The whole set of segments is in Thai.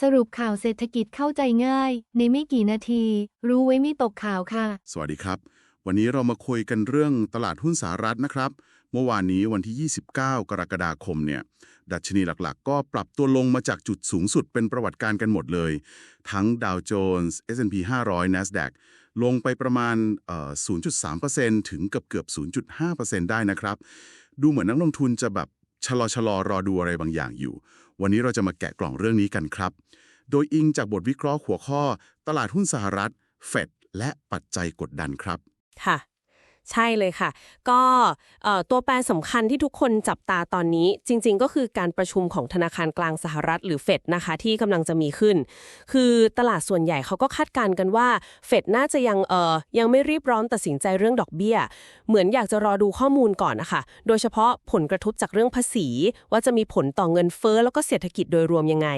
สรุปข่าวเศรษฐกิจเข้าใจง่าย ในไม่กี่นาที รู้ไว้ไม่ตกข่าวค่ะ สวัสดีครับ วันนี้เรามาคุยกันเรื่องตลาดหุ้นสหรัฐนะครับ เมื่อวานนี้วันที่ 29 กรกฎาคมเนี่ย ดัชนีหลักๆ ก็ปรับตัวลงมาจากจุดสูงสุดเป็นประวัติการกันหมดเลย ทั้งดาวโจนส์ S&P 500 NASDAQ ลงไปประมาณเอ่อ0.3%ถึงเกือบเกือบ 0.5%ได้นะครับ ดูเหมือนนักลงทุนจะแบบชะลอชะลอรอดูอะไรบางอย่างอยู่ วันนี้เราจะมาแกะกล่องเรื่องนี้กันครับ โดยอิงจากบทวิเคราะห์หัวข้อ ตลาดหุ้นสหรัฐ เฟดและปัจจัยกดดันครับ ค่ะ ใช่เลยค่ะ ก็ตัวแปรสำคัญที่ทุกคนจับตาตอนนี้จริง ๆ ก็คือการประชุมของธนาคารกลางสหรัฐหรือเฟดนะคะที่กำลังจะมีขึ้น คือตลาดส่วนใหญ่เขาก็คาดการณ์กันว่าเฟดน่าจะยังเออยังไม่รีบร้อนตัดสินใจเรื่องดอกเบี้ย เหมือนอยากจะรอดูข้อมูลก่อนนะคะโดยเฉพาะผลกระทบจากเรื่องภาษี ว่าจะมีผลต่อเงินเฟ้อแล้วก็เศรษฐกิจโดยรวมยังไง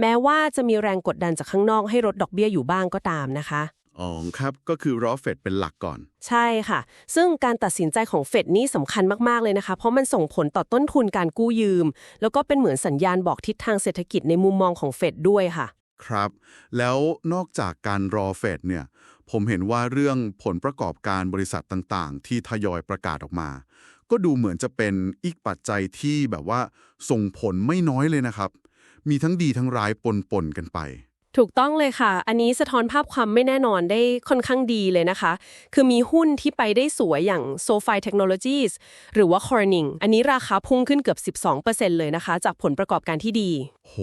แม้ว่าจะมีแรงกดดันจากข้างนอกให้ลดดอกเบี้ยอยู่บ้างก็ตามนะคะ อ๋อครับก็คือรอเฟดเป็นหลักก่อน ใช่ค่ะ ซึ่งการตัดสินใจของเฟดนี่สำคัญมากๆเลยนะคะ เพราะมันส่งผลต่อต้นทุนการกู้ยืม แล้วก็เป็นเหมือนสัญญาณบอกทิศทางเศรษฐกิจในมุมมองของเฟดด้วยค่ะ ครับ แล้วนอกจากการรอเฟดเนี่ย ผมเห็นว่าเรื่องผลประกอบการบริษัทต่างๆ ที่ทยอยประกาศออกมา ก็ดูเหมือนจะเป็นอีกปัจจัยที่แบบว่าส่งผลไม่น้อยเลยนะครับ มีทั้งดีทั้งร้ายปนๆกันไป ถูกต้องเลยค่ะ อันนี้สะท้อนภาพความไม่แน่นอนได้ค่อนข้างดีเลยนะคะ คือมีหุ้นที่ไปได้สวยอย่าง SoFi Technologies หรือว่า Corning อันนี้ราคาพุ่งขึ้นเกือบ 12%เลยนะคะ จากผลประกอบการที่ดี โห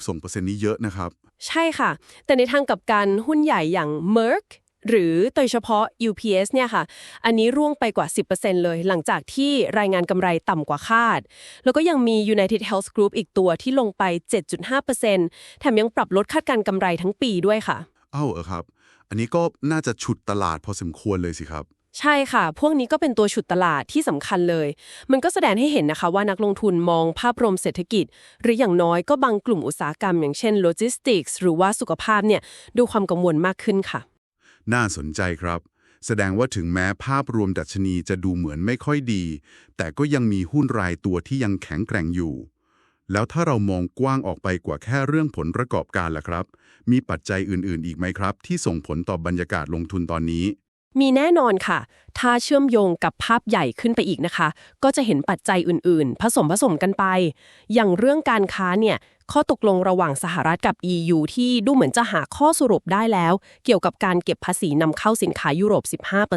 12%นี้เยอะนะครับ ใช่ค่ะ แต่ในทางกลับกันหุ้นใหญ่อย่าง Merck หรือโดยเฉพาะ UPS เนี่ยค่ะ อันนี้ร่วงไปกว่า 10%เลย หลังจากที่รายงานกำไรต่ำกว่าคาด แล้วก็ยังมี United Health Group อีกตัวที่ลงไป 7.5%แถมยังปรับลดคาดการณ์กำไรทั้งปีด้วยค่ะ เอ้าเออครับ อันนี้ก็น่าจะฉุดตลาดพอสมควรเลยสิครับ ใช่ค่ะ พวกนี้ก็เป็นตัวฉุดตลาดที่สำคัญเลย มันก็แสดงให้เห็นนะคะว่านักลงทุนมองภาพรวมเศรษฐกิจ หรืออย่างน้อยก็บางกลุ่มอุตสาหกรรม อย่างเช่นโลจิสติกส์หรือว่าสุขภาพเนี่ยดูความกังวลมากขึ้นค่ะ น่าสนใจครับ แสดงว่าถึงแม้ภาพรวมดัชนีจะดูเหมือนไม่ค่อยดี แต่ก็ยังมีหุ้นรายตัวที่ยังแข็งแกร่งอยู่ แล้วถ้าเรามองกว้างออกไปกว่าแค่เรื่องผลประกอบการล่ะครับ มีปัจจัยอื่นๆ อีกไหมครับ ที่ส่งผลต่อบรรยากาศลงทุนตอนนี้มีแน่นอนค่ะ ถ้าเชื่อมโยงกับภาพใหญ่ขึ้นไปอีกนะคะ ก็จะเห็นปัจจัยอื่นๆ ผสมผสมกันไป อย่างเรื่องการค้าเนี่ย ข้อตกลงระหว่างสหรัฐกับ EU ที่ดูเหมือนจะหาข้อสรุปได้แล้ว เกี่ยวกับการเก็บภาษีนำเข้าสินค้ายุโรป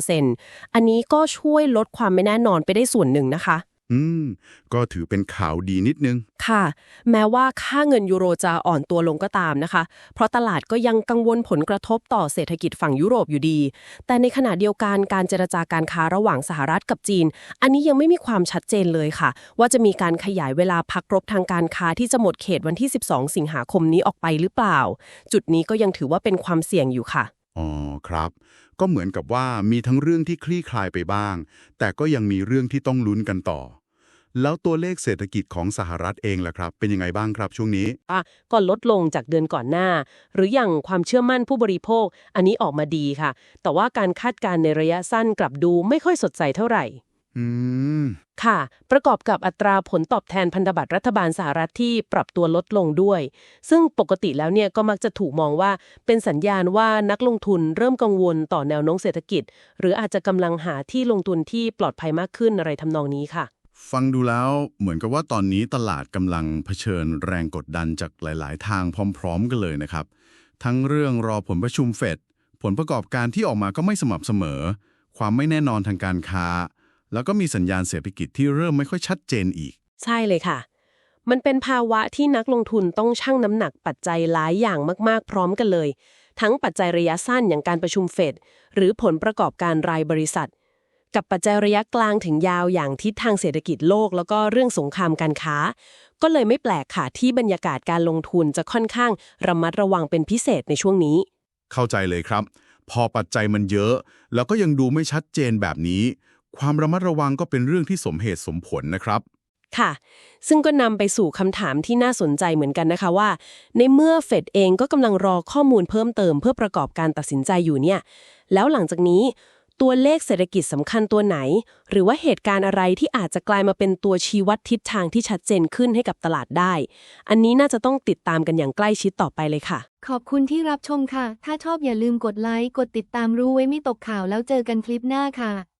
15%อันนี้ก็ช่วยลดความไม่แน่นอนไปได้ส่วนหนึ่งนะคะ อืม ก็ถือเป็นข่าวดีนิดนึง ค่ะ แม้ว่าค่าเงินยูโรจะอ่อนตัวลงก็ตามนะคะ เพราะตลาดก็ยังกังวลผลกระทบต่อเศรษฐกิจฝั่งยุโรปอยู่ดี แต่ในขณะเดียวกันการเจรจาการค้าระหว่างสหรัฐกับจีน อันนี้ยังไม่มีความชัดเจนเลยค่ะ ว่าจะมีการขยายเวลาพักรบทางการค้าที่จะหมดเขตวันที่ 12 สิงหาคมนี้ออกไปหรือเปล่า จุดนี้ก็ยังถือว่าเป็นความเสี่ยงอยู่ค่ะอ๋อครับ ก็เหมือนกับว่ามีทั้งเรื่องที่คลี่คลายไปบ้าง แต่ก็ยังมีเรื่องที่ต้องลุ้นกันต่อ แล้วตัวเลขเศรษฐกิจของสหรัฐเองล่ะครับ เป็นยังไงบ้างครับช่วงนี้อะก็ลดลงจากเดือนก่อนหน้า หรืออย่างความเชื่อมั่นผู้บริโภค อันนี้ออกมาดีค่ะ แต่ว่าการคาดการณ์ในระยะสั้นกลับดูไม่ค่อยสดใสเท่าไหร่อืมค่ะ ประกอบกับอัตราผลตอบแทนพันธบัตรรัฐบาลสหรัฐที่ปรับตัวลดลงด้วย ซึ่งปกติแล้วเนี่ยก็มักจะถูกมองว่าเป็นสัญญาณว่านักลงทุนเริ่มกังวลต่อแนวโน้มเศรษฐกิจ หรืออาจจะกำลังหาที่ลงทุนที่ปลอดภัยมากขึ้นอะไรทำนองนี้ค่ะ ฟังดูแล้วเหมือนกับว่าตอนนี้ตลาดกำลังเผชิญแรงกดดันจากหลาย ๆ ทางพร้อม ๆ กันเลยนะครับ ทั้งเรื่องรอผลประชุมเฟดผลประกอบการที่ออกมาก็ไม่สม่ำเสมอ ความไม่แน่นอนทางการค้า แล้วก็มีสัญญาณเศรษฐกิจที่เริ่มไม่ค่อยชัดเจนอีก ใช่เลยค่ะ มันเป็นภาวะที่นักลงทุนต้องชั่งน้ำหนักปัจจัยหลายอย่างมาก ๆ พร้อมกันเลย ทั้งปัจจัยระยะสั้นอย่างการประชุมเฟดหรือผลประกอบการรายบริษัท กับปัจจัยระยะกลางถึงยาวอย่างทิศทางเศรษฐกิจโลก แล้วก็เรื่องสงครามการค้า ก็เลยไม่แปลกค่ะที่บรรยากาศการลงทุนจะค่อนข้างระมัดระวังเป็นพิเศษในช่วงนี้ เข้าใจเลยครับ พอปัจจัยมันเยอะ แล้วก็ยังดูไม่ชัดเจนแบบนี้ ความระมัดระวังก็เป็นเรื่องที่สมเหตุสมผลนะครับค่ะ ซึ่งก็นำไปสู่คำถามที่น่าสนใจเหมือนกันนะคะว่า ในเมื่อเฟดเองก็กำลังรอข้อมูลเพิ่มเติมเพื่อประกอบการตัดสินใจอยู่เนี่ย แล้วหลังจากนี้ ตัวเลขเศรษฐกิจสำคัญตัวไหน หรือว่าเหตุการณ์อะไรที่อาจจะกลายมาเป็นตัวชี้วัดทิศทางที่ชัดเจนขึ้นให้กับตลาดได้ อันนี้น่าจะต้องติดตามกันอย่างใกล้ชิดต่อไปเลยค่ะ ขอบคุณที่รับชมค่ะ ถ้าชอบอย่าลืมกดไลค์ กดติดตามรู้ไว้ไม่ตกข่าวแล้วเจอกันคลิปหน้าค่ะ